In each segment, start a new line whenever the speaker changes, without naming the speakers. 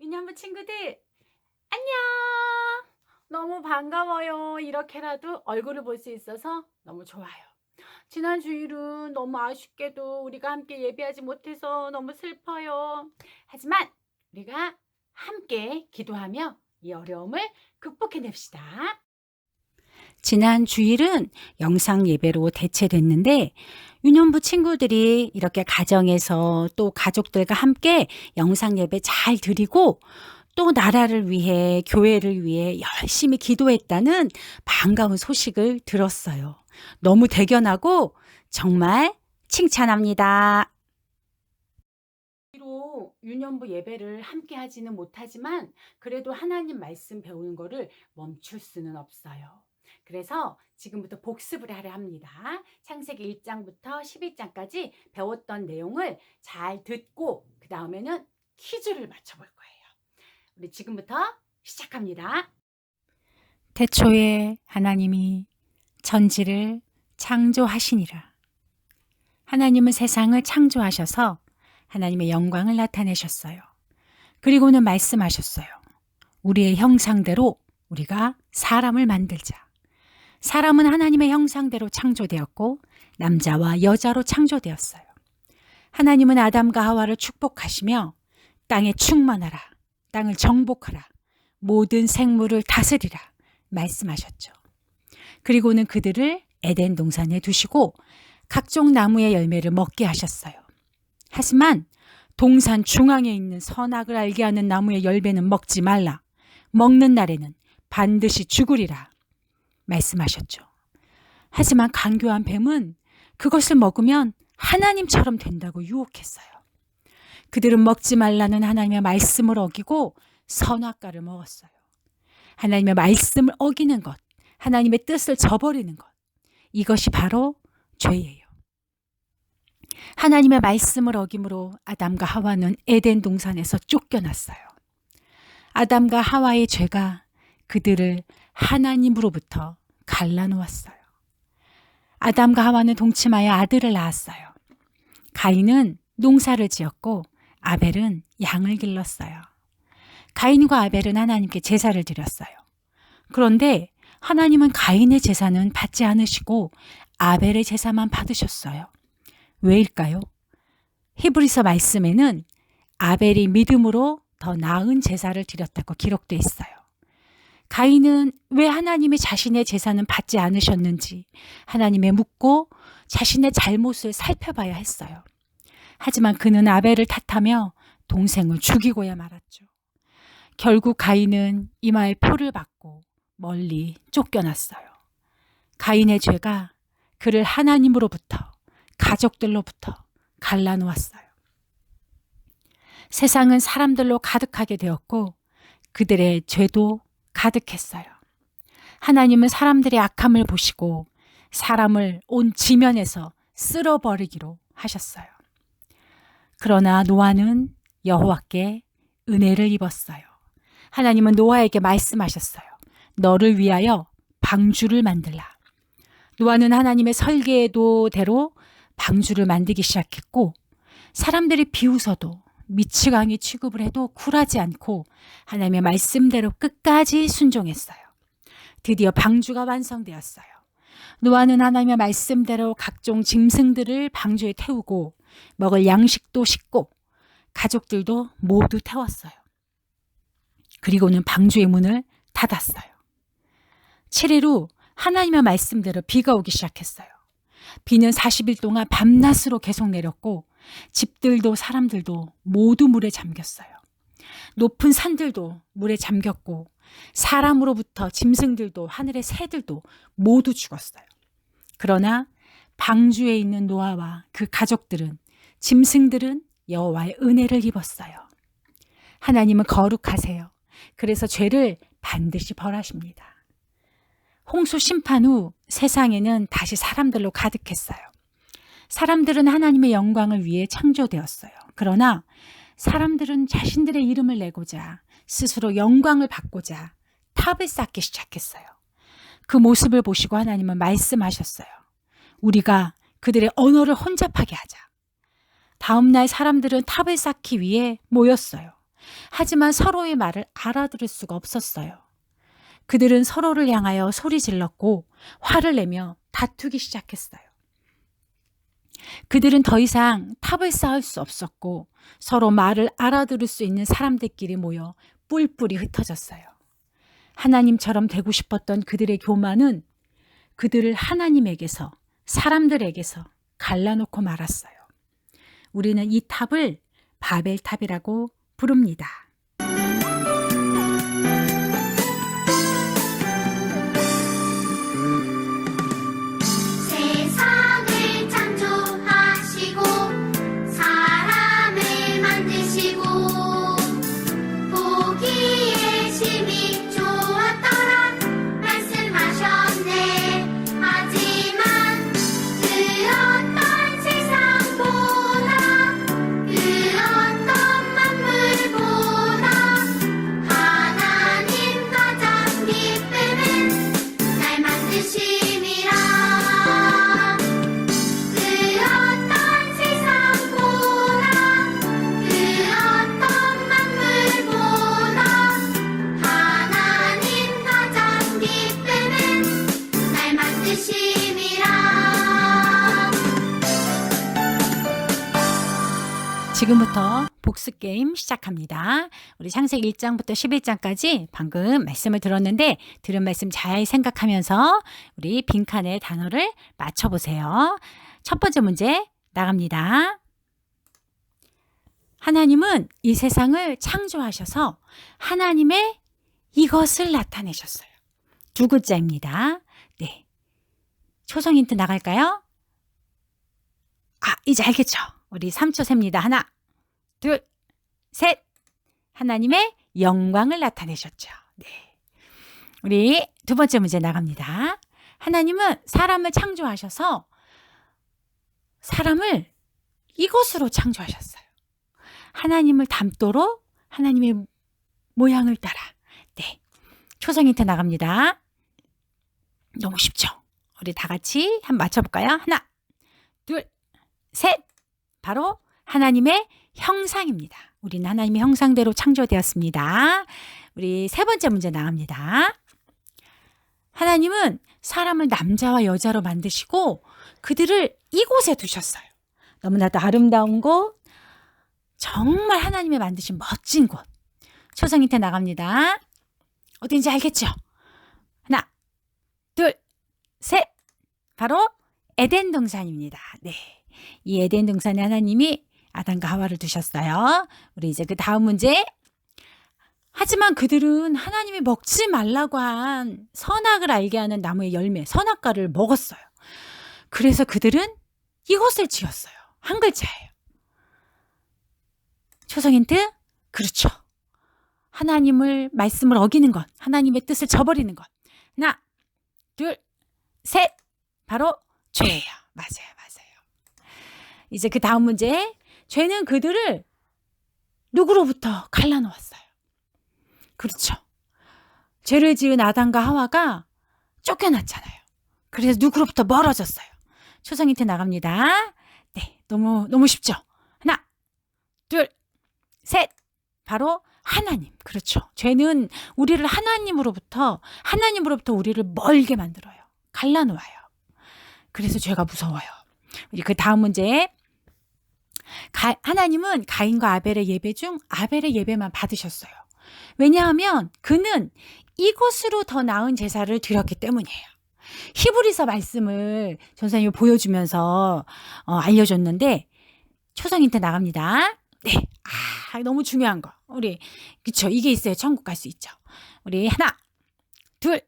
유년부 친구들, 안녕! 너무 반가워요. 이렇게라도 얼굴을 볼 수 있어서 너무 좋아요. 지난 주일은 너무 아쉽게도 우리가 함께 예배하지 못해서 너무 슬퍼요. 하지만 우리가 함께 기도하며 이 어려움을 극복해냅시다. 지난 주일은 영상 예배로 대체됐는데 유년부 친구들이 이렇게 가정에서 또 가족들과 함께 영상 예배 잘 드리고 또 나라를 위해 교회를 위해 열심히 기도했다는 반가운 소식을 들었어요. 너무 대견하고 정말 칭찬합니다. 로 유년부 예배를 함께 하지는 못하지만 그래도 하나님 말씀 배우는 거를 멈출 수는 없어요. 그래서 지금부터 복습을 하려 합니다. 창세기 1장부터 11장까지 배웠던 내용을 잘 듣고 그 다음에는 퀴즈를 맞춰볼 거예요. 우리 지금부터 시작합니다.
태초에 하나님이 천지를 창조하시니라. 하나님은 세상을 창조하셔서 하나님의 영광을 나타내셨어요. 그리고는 말씀하셨어요. 우리의 형상대로 우리가 사람을 만들자. 사람은 하나님의 형상대로 창조되었고 남자와 여자로 창조되었어요. 하나님은 아담과 하와를 축복하시며 땅에 충만하라. 땅을 정복하라. 모든 생물을 다스리라. 말씀하셨죠. 그리고는 그들을 에덴 동산에 두시고 각종 나무의 열매를 먹게 하셨어요. 하지만 동산 중앙에 있는 선악을 알게 하는 나무의 열매는 먹지 말라. 먹는 날에는 반드시 죽으리라. 말씀하셨죠. 하지만 강교한 뱀은 그것을 먹으면 하나님처럼 된다고 유혹했어요. 그들은 먹지 말라는 하나님의 말씀을 어기고 선악과를 먹었어요. 하나님의 말씀을 어기는 것, 하나님의 뜻을 저버리는 것. 이것이 바로 죄예요. 하나님의 말씀을 어김으로 아담과 하와는 에덴 동산에서 쫓겨났어요. 아담과 하와의 죄가 그들을 하나님으로부터 갈라놓았어요. 아담과 하와는 동침하여 아들을 낳았어요. 가인은 농사를 지었고 아벨은 양을 길렀어요. 가인과 아벨은 하나님께 제사를 드렸어요. 그런데 하나님은 가인의 제사는 받지 않으시고 아벨의 제사만 받으셨어요. 왜일까요? 히브리서 말씀에는 아벨이 믿음으로 더 나은 제사를 드렸다고 기록돼 있어요. 가인은 왜 하나님이 자신의 제사는 받지 않으셨는지 하나님에 묻고 자신의 잘못을 살펴봐야 했어요. 하지만 그는 아벨을 탓하며 동생을 죽이고야 말았죠. 결국 가인은 이마에 표를 받고 멀리 쫓겨났어요. 가인의 죄가 그를 하나님으로부터 가족들로부터 갈라놓았어요. 세상은 사람들로 가득하게 되었고 그들의 죄도 가득했어요. 하나님은 사람들의 악함을 보시고 사람을 온 지면에서 쓸어버리기로 하셨어요. 그러나 노아는 여호와께 은혜를 입었어요. 하나님은 노아에게 말씀하셨어요. 너를 위하여 방주를 만들라. 노아는 하나님의 설계도대로 방주를 만들기 시작했고 사람들이 비웃어도 미치광이 취급을 해도 굴하지 않고 하나님의 말씀대로 끝까지 순종했어요. 드디어 방주가 완성되었어요. 노아는 하나님의 말씀대로 각종 짐승들을 방주에 태우고 먹을 양식도 싣고 가족들도 모두 태웠어요. 그리고는 방주의 문을 닫았어요. 7일 후 하나님의 말씀대로 비가 오기 시작했어요. 비는 40일 동안 밤낮으로 계속 내렸고 집들도 사람들도 모두 물에 잠겼어요. 높은 산들도 물에 잠겼고 사람으로부터 짐승들도 하늘의 새들도 모두 죽었어요. 그러나 방주에 있는 노아와 그 가족들은 짐승들은 여호와의 은혜를 입었어요. 하나님은 거룩하세요. 그래서 죄를 반드시 벌하십니다. 홍수 심판 후 세상에는 다시 사람들로 가득했어요. 사람들은 하나님의 영광을 위해 창조되었어요. 그러나 사람들은 자신들의 이름을 내고자 스스로 영광을 받고자 탑을 쌓기 시작했어요. 그 모습을 보시고 하나님은 말씀하셨어요. 우리가 그들의 언어를 혼잡하게 하자. 다음날 사람들은 탑을 쌓기 위해 모였어요. 하지만 서로의 말을 알아들을 수가 없었어요. 그들은 서로를 향하여 소리 질렀고 화를 내며 다투기 시작했어요. 그들은 더 이상 탑을 쌓을 수 없었고 서로 말을 알아들을 수 있는 사람들끼리 모여 뿔뿔이 흩어졌어요. 하나님처럼 되고 싶었던 그들의 교만은 그들을 하나님에게서 사람들에게서 갈라놓고 말았어요. 우리는 이 탑을 바벨탑이라고 부릅니다. 지금부터 복습 게임 시작합니다. 우리 창세기 1장부터 11장까지 방금 말씀을 들었는데 들은 말씀 잘 생각하면서 우리 빈칸에 단어를 맞춰 보세요. 첫 번째 문제 나갑니다. 하나님은 이 세상을 창조하셔서 하나님의 이것을 나타내셨어요. 두 글자입니다. 네. 초성 힌트 나갈까요? 아, 이제 알겠죠? 우리 3초 셉니다. 하나, 둘, 셋. 하나님의 영광을 나타내셨죠. 네. 우리 두 번째 문제 나갑니다. 하나님은 사람을 창조하셔서 사람을 이것으로 창조하셨어요. 하나님을 닮도록 하나님의 모양을 따라. 네. 초성 힌트 나갑니다. 너무 쉽죠? 우리 다 같이 한번 맞춰볼까요? 하나, 둘, 셋. 바로 하나님의 형상입니다. 우리는 하나님의 형상대로 창조되었습니다. 우리 세 번째 문제 나갑니다. 하나님은 사람을 남자와 여자로 만드시고 그들을 이곳에 두셨어요. 너무나도 아름다운 곳, 정말 하나님의 만드신 멋진 곳. 초성 힌트 나갑니다. 어딘지 알겠죠? 하나, 둘, 셋. 바로 에덴 동산입니다. 네. 이 에덴 동산에 하나님이 아담과 하와를 두셨어요. 우리 이제 그 다음 문제. 하지만 그들은 하나님이 먹지 말라고 한 선악을 알게 하는 나무의 열매, 선악과를 먹었어요. 그래서 그들은 이것을 지었어요. 한 글자예요. 초성 힌트? 그렇죠. 하나님을 말씀을 어기는 것, 하나님의 뜻을 저버리는 것. 하나, 둘, 셋. 바로 죄예요. 맞아요. 이제 그 다음 문제. 죄는 그들을 누구로부터 갈라놓았어요. 그렇죠. 죄를 지은 아담과 하와가 쫓겨났잖아요. 그래서 누구로부터 멀어졌어요. 초성 힌트 나갑니다. 네, 너무 너무 쉽죠. 하나, 둘, 셋. 바로 하나님. 그렇죠. 죄는 우리를 하나님으로부터 하나님으로부터 우리를 멀게 만들어요. 갈라놓아요. 그래서 죄가 무서워요. 우리 그 다음 문제. 가, 하나님은 가인과 아벨의 예배 중 아벨의 예배만 받으셨어요. 왜냐하면 그는 이곳으로 더 나은 제사를 드렸기 때문이에요. 히브리서 말씀을 전사님이 보여주면서 어, 알려줬는데 초성 힌트 나갑니다. 네, 아 너무 중요한 거 우리 그쵸 이게 있어야 천국 갈 수 있죠. 우리 하나, 둘,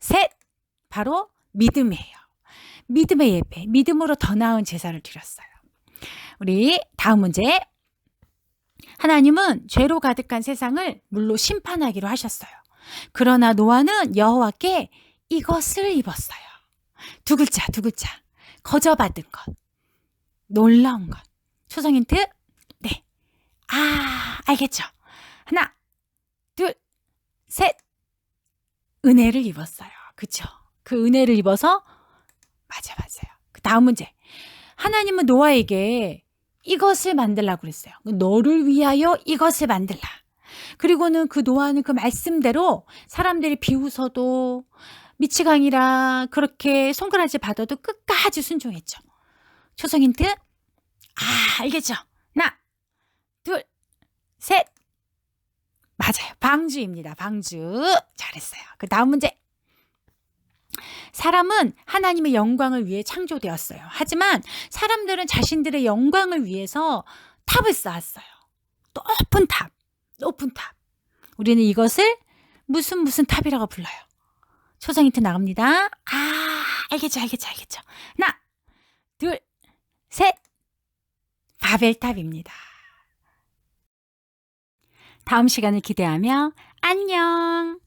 셋 바로 믿음이에요. 믿음의 예배, 믿음으로 더 나은 제사를 드렸어요. 우리 다음 문제. 하나님은 죄로 가득한 세상을 물로 심판하기로 하셨어요. 그러나 노아는 여호와께 이것을 입었어요. 두 글자, 두 글자. 거저받은 것. 놀라운 것. 초성 힌트? 네. 아, 알겠죠? 하나, 둘, 셋. 은혜를 입었어요. 그쵸? 그 은혜를 입어서 맞아, 맞아요. 그 다음 문제. 하나님은 노아에게 이것을 만들라고 그랬어요. 너를 위하여 이것을 만들라. 그리고는 그 노아는 그 말씀대로 사람들이 비웃어도 미치광이라 그렇게 손가락질 받아도 끝까지 순종했죠. 초성 힌트? 아, 알겠죠? 하나, 둘, 셋. 맞아요. 방주입니다. 방주. 잘했어요. 그 다음 문제. 사람은 하나님의 영광을 위해 창조되었어요. 하지만 사람들은 자신들의 영광을 위해서 탑을 쌓았어요. 높은 탑, 높은 탑. 우리는 이것을 무슨 무슨 탑이라고 불러요. 초성 힌트 나갑니다. 아, 알겠죠, 알겠죠, 알겠죠. 하나, 둘, 셋. 바벨탑입니다. 다음 시간을 기대하며 안녕.